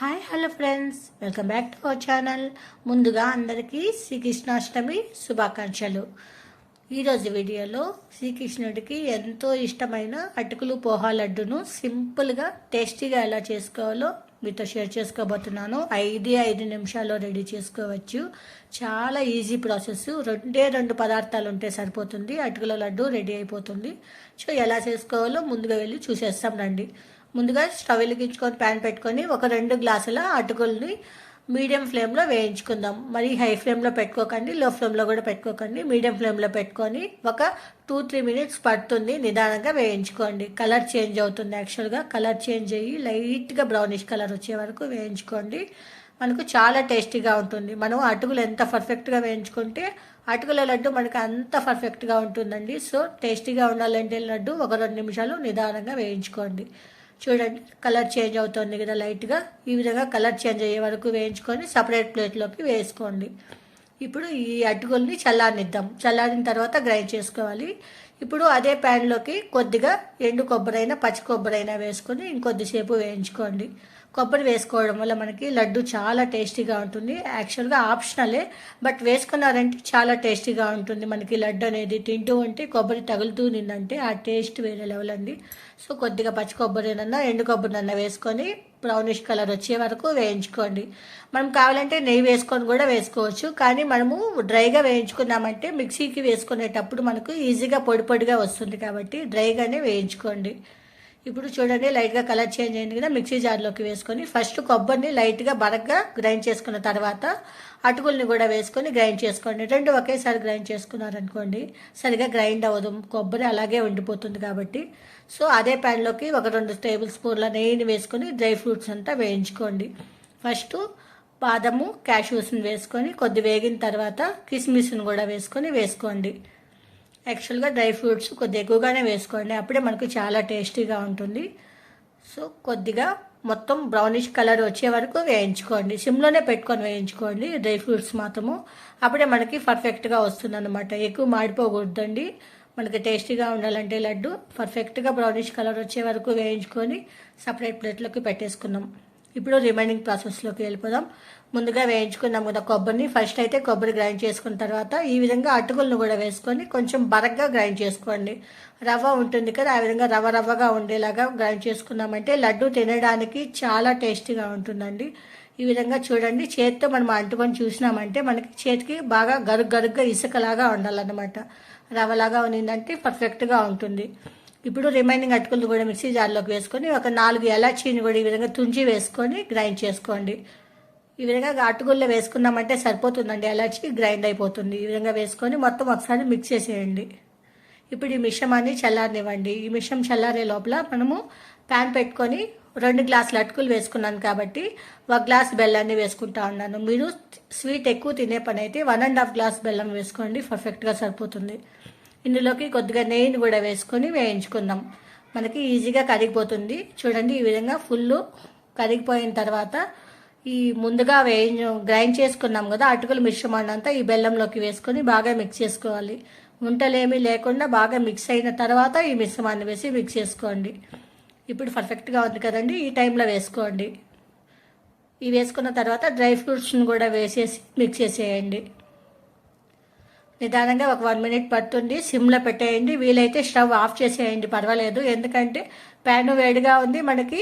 Hi hello friends welcome back to our channel ముందుగా అందరికీ శ్రీకృష్ణాష్టమి శుభాకాంక్షలు. ఈరోజు వీడియోలో శ్రీకృష్ణుడికి ఎంతో ఇష్టమైన అటుకులు పోహా లడ్డును సింపుల్గా టేస్టీగా ఎలా చేసుకోవాలో మీతో షేర్ చేసుకోబోతున్నాను. ఐదే ఐదు నిమిషాల్లో రెడీ చేసుకోవచ్చు. చాలా ఈజీ ప్రాసెస్. రెండే రెండు పదార్థాలు ఉంటే సరిపోతుంది. అటుకుల లడ్డు రెడీ అయిపోతుంది. సో ఎలా చేసుకోవాలో ముందుగా వెళ్ళి చూసేస్తాం రండి. ముందుగా స్టవ్ వెలిగించుకొని ప్యాన్ పెట్టుకొని ఒక రెండు గ్లాసుల అటుకుల్ని మీడియం ఫ్లేమ్లో వేయించుకుందాం. మరి హై ఫ్లేమ్లో పెట్టుకోకండి లో ఫ్లేమ్లో కూడా పెట్టుకోకండి. మీడియం ఫ్లేమ్లో పెట్టుకొని ఒక టూ త్రీ మినిట్స్ పడుతుంది. నిదానంగా వేయించుకోండి. కలర్ చేంజ్ అవుతుంది యాక్చువల్గా. కలర్ చేంజ్ అయ్యి లైట్గా బ్రౌనిష్ కలర్ వచ్చే వరకు వేయించుకోండి. మనకు చాలా టేస్టీగా ఉంటుంది. మనం అటుకులు ఎంత పర్ఫెక్ట్గా వేయించుకుంటే అటుకుల లడ్డు మనకు అంత పర్ఫెక్ట్గా ఉంటుందండి. సో టేస్టీగా ఉండాలంటే లడ్డు ఒక రెండు నిమిషాలు నిదానంగా వేయించుకోండి. చూడండి కలర్ చేంజ్ అవుతుంది కదా లైట్గా. ఈ విధంగా కలర్ చేంజ్ అయ్యే వరకు వేయించుకొని సపరేట్ ప్లేట్లోకి వేసుకోండి. ఇప్పుడు ఈ అటుకుల్ని చల్లారనిద్దాం. చల్లారిన తర్వాత గ్రైండ్ చేసుకోవాలి. ఇప్పుడు అదే ప్యాన్లోకి కొద్దిగా ఎండు కొబ్బరైనా పచ్చి కొబ్బరైనా వేసుకొని ఇంకొద్దిసేపు వేయించుకోండి. కొబ్బరి వేసుకోవడం వల్ల మనకి లడ్డు చాలా టేస్టీగా ఉంటుంది. యాక్చువల్గా ఆప్షనలే బట్ వేసుకున్నారంటే చాలా టేస్టీగా ఉంటుంది మనకి లడ్డు అనేది. తింటూ ఉంటే కొబ్బరి తగులుతూ నిందంటే ఆ టేస్ట్ వేరే లెవెల్ అండి. సో కొద్దిగా పచ్చి కొబ్బరినన్నా ఎండు కొబ్బరినన్నా వేసుకొని బ్రౌనిష్ కలర్ వచ్చే వరకు వేయించుకోండి. మనం కావాలంటే నెయ్యి వేసుకొని కూడా వేసుకోవచ్చు. కానీ మనము డ్రైగా వేయించుకున్నామంటే మిక్సీకి వేసుకునేటప్పుడు మనకు ఈజీగా పొడి పొడిగా వస్తుంది కాబట్టి డ్రైగానే వేయించుకోండి. ఇప్పుడు చూడండి లైట్గా కలర్ చేంజ్ అయింది కదా మిక్సీ జార్లోకి వేసుకొని ఫస్ట్ కొబ్బరిని లైట్గా బరగ్గా గ్రైండ్ చేసుకున్న తర్వాత అటుకుల్ని కూడా వేసుకొని గ్రైండ్ చేసుకోండి. రెండు ఒకేసారి గ్రైండ్ చేసుకున్నారనుకోండి సరిగా గ్రైండ్ అవ్వదు. కొబ్బరి అలాగే ఉండిపోతుంది కాబట్టి. సో అదే ప్యాన్లోకి ఒక రెండు టేబుల్ స్పూన్ల నెయ్యిని వేసుకొని డ్రై ఫ్రూట్స్ అంతా వేయించుకోండి. ఫస్ట్ బాదము క్యాష్యూస్ని వేసుకొని కొద్ది వేగిన తర్వాత కిస్మిస్ని కూడా వేసుకొని వేసుకోండి. యాక్చువల్గా డ్రై ఫ్రూట్స్ కొద్దిగా ఎక్కువగానే వేసుకోండి. అప్పుడే మనకు చాలా టేస్టీగా ఉంటుంది. సో కొద్దిగా మొత్తం బ్రౌనిష్ కలర్ వచ్చే వరకు వేయించుకోండి. సిమ్లోనే పెట్టుకొని వేయించుకోండి డ్రై ఫ్రూట్స్ మాత్రము. అప్పుడే మనకి పర్ఫెక్ట్గా వస్తుంది అనమాట ఎక్కువ మాడిపోకూడదండి. మనకి టేస్టీగా ఉండాలంటే లడ్డు. పర్ఫెక్ట్గా బ్రౌనిష్ కలర్ వచ్చే వరకు వేయించుకొని సపరేట్ ప్లేట్లోకి పెట్టేసుకున్నాం. ఇప్పుడు రిమైనింగ్ ప్రాసెస్లోకి వెళ్ళిపోదాం. ముందుగా వేయించుకున్నాం కదా కొబ్బరిని. ఫస్ట్ అయితే కొబ్బరి గ్రైండ్ చేసుకున్న తర్వాత ఈ విధంగా అటుకులను కూడా వేసుకొని కొంచెం బరగ్గా గ్రైండ్ చేసుకోండి. రవ్వ ఉంటుంది కదా ఆ విధంగా రవ్వ రవ్వగా ఉండేలాగా గ్రైండ్ చేసుకున్నామంటే లడ్డు తినడానికి చాలా టేస్టీగా ఉంటుందండి. ఈ విధంగా చూడండి చేతితో మనం అంటుకొని చూసినామంటే మనకి చేతికి బాగా గరుగ్ గరుగ్గా ఇసుకలాగా ఉండాలన్నమాట. రవ్వలాగా ఉన్నిందంటే పర్ఫెక్ట్గా ఉంటుంది. ఇప్పుడు రిమైనింగ్ అటుకులు కూడా మిక్సీ జార్లోకి వేసుకొని ఒక నాలుగు ఎలాచీని కూడా ఈ విధంగా తుంచి వేసుకొని గ్రైండ్ చేసుకోండి. ఈ విధంగా అటుకుల్లో వేసుకున్నామంటే సరిపోతుందండి. ఎలాచి గ్రైండ్ అయిపోతుంది. ఈ విధంగా వేసుకొని మొత్తం ఒకసారి మిక్స్ చేసేయండి. ఇప్పుడు ఈ మిశ్రమాన్ని చల్లారనివ్వండి. ఈ మిషం చల్లారే లోపల మనము ప్యాన్ పెట్టుకొని రెండు గ్లాసులు అటుకులు వేసుకున్నాను కాబట్టి ఒక గ్లాస్ బెల్లాన్ని వేసుకుంటా ఉన్నాను. మీరు స్వీట్ ఎక్కువ తినే పని అయితే వన్ అండ్ హాఫ్ గ్లాస్ బెల్లం వేసుకోండి. పర్ఫెక్ట్గా సరిపోతుంది. ఇందులోకి కొద్దిగా నెయ్యిని కూడా వేసుకొని వేయించుకుందాం. మనకి ఈజీగా కరిగిపోతుంది. చూడండి ఈ విధంగా ఫుల్ కరిగిపోయిన తర్వాత ఈ ముందుగా వే గ్రైండ్ చేసుకున్నాం కదా అటుకుల మిశ్రమాన్ని అంతా ఈ బెల్లంలోకి వేసుకొని బాగా మిక్స్ చేసుకోవాలి. ఉంటలేమీ లేకుండా బాగా మిక్స్ అయిన తర్వాత ఈ మిశ్రమాన్ని వేసి మిక్స్ చేసుకోండి. ఇప్పుడు పర్ఫెక్ట్గా ఉంది కదండి ఈ టైంలో వేసుకోండి. ఇవి వేసుకున్న తర్వాత డ్రై ఫ్రూట్స్ని కూడా వేసేసి మిక్స్ చేసేయండి. నిదానంగా ఒక వన్ మినిట్ పడుతుంది. సిమ్లో పెట్టేయండి. వీలైతే స్టవ్ ఆఫ్ చేసేయండి. పర్వాలేదు. ఎందుకంటే ప్యాన్ వేడిగా ఉంది. మనకి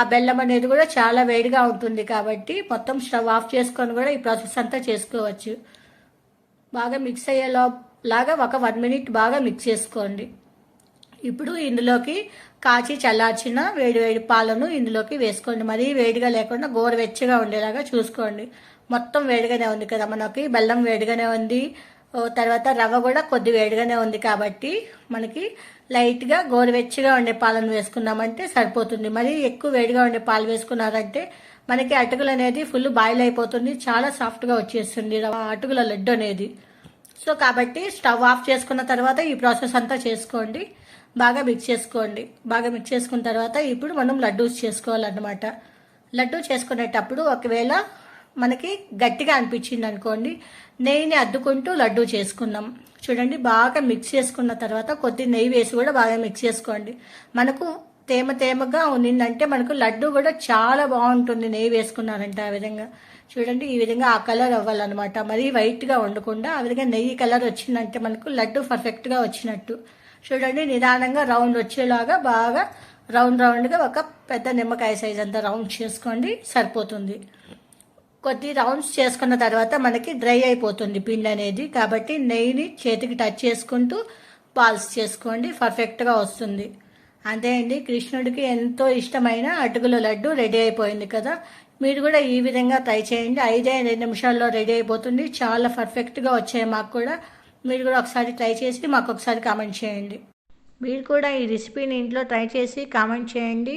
ఆ బెల్లం అనేది కూడా చాలా వేడిగా ఉంటుంది కాబట్టి మొత్తం స్టవ్ ఆఫ్ చేసుకొని కూడా ఈ ప్రాసెస్ అంతా చేసుకోవచ్చు. బాగా మిక్స్ అయ్యేలో లాగా ఒక వన్ మినిట్ బాగా మిక్స్ చేసుకోండి. ఇప్పుడు ఇందులోకి కాచి చల్లార్చిన వేడి వేడి పాలను ఇందులోకి వేసుకోండి. మరీ వేడిగా లేకుండా గోరువెచ్చగా ఉండేలాగా చూసుకోండి. మొత్తం వేడిగానే ఉంది కదా మనకి. బెల్లం వేడిగానే ఉంది. తర్వాత రవ్వ కూడా కొద్ది వేడిగానే ఉంది కాబట్టి మనకి లైట్గా గోరువెచ్చగా ఉండే పాలను వేసుకున్నామంటే సరిపోతుంది. మరి ఎక్కువ వేడిగా ఉండే పాలు వేసుకున్నారంటే మనకి అటుకులు అనేది ఫుల్ బాయిల్ అయిపోతుంది. చాలా సాఫ్ట్గా వచ్చేస్తుంది అటుకుల లడ్డు అనేది. సో కాబట్టి స్టవ్ ఆఫ్ చేసుకున్న తర్వాత ఈ ప్రాసెస్ అంతా చేసుకోండి. బాగా మిక్స్ చేసుకోండి. బాగా మిక్స్ చేసుకున్న తర్వాత ఇప్పుడు మనం లడ్డూస్ చేసుకోవాలన్నమాట. లడ్డూ చేసుకునేటప్పుడు ఒకవేళ మనకి గట్టిగా అనిపించింది అనుకోండి నెయ్యిని అద్దుకుంటూ లడ్డు చేసుకుందాం. చూడండి బాగా మిక్స్ చేసుకున్న తర్వాత కొద్ది నెయ్యి వేసి కూడా బాగా మిక్స్ చేసుకోండి. మనకు తేమ తేమగా ఉన్నిందంటే మనకు లడ్డు కూడా చాలా బాగుంటుంది నెయ్యి వేసుకున్నారంటే ఆ విధంగా. చూడండి ఈ విధంగా ఆ కలర్ అవ్వాలన్నమాట. మరీ వైట్గా ఉండకుండా ఆ విధంగా నెయ్యి కలర్ వచ్చిందంటే మనకు లడ్డు పర్ఫెక్ట్గా వచ్చినట్టు. చూడండి నిదానంగా రౌండ్ వచ్చేలాగా బాగా రౌండ్ రౌండ్గా ఒక పెద్ద నిమ్మకాయ సైజ్ అంతా రౌండ్ చేసుకోండి సరిపోతుంది. కొద్ది రౌండ్స్ చేసుకున్న తర్వాత మనకి డ్రై అయిపోతుంది పిండి అనేది. కాబట్టి నెయ్యిని చేతికి టచ్ చేసుకుంటూ పాల్స్ చేసుకోండి. పర్ఫెక్ట్గా వస్తుంది. అంతే అండి. కృష్ణుడికి ఎంతో ఇష్టమైన అటుకుల లడ్డు రెడీ అయిపోయింది కదా. మీరు కూడా ఈ విధంగా ట్రై చేయండి. ఐదే ఐదు నిమిషాల్లో రెడీ అయిపోతుంది. చాలా పర్ఫెక్ట్గా వచ్చాయి మాకు కూడా. మీరు కూడా ఒకసారి ట్రై చేసి మాకు ఒకసారి కామెంట్ చేయండి. మీరు కూడా ఈ రెసిపీని ఇంట్లో ట్రై చేసి కామెంట్ చేయండి.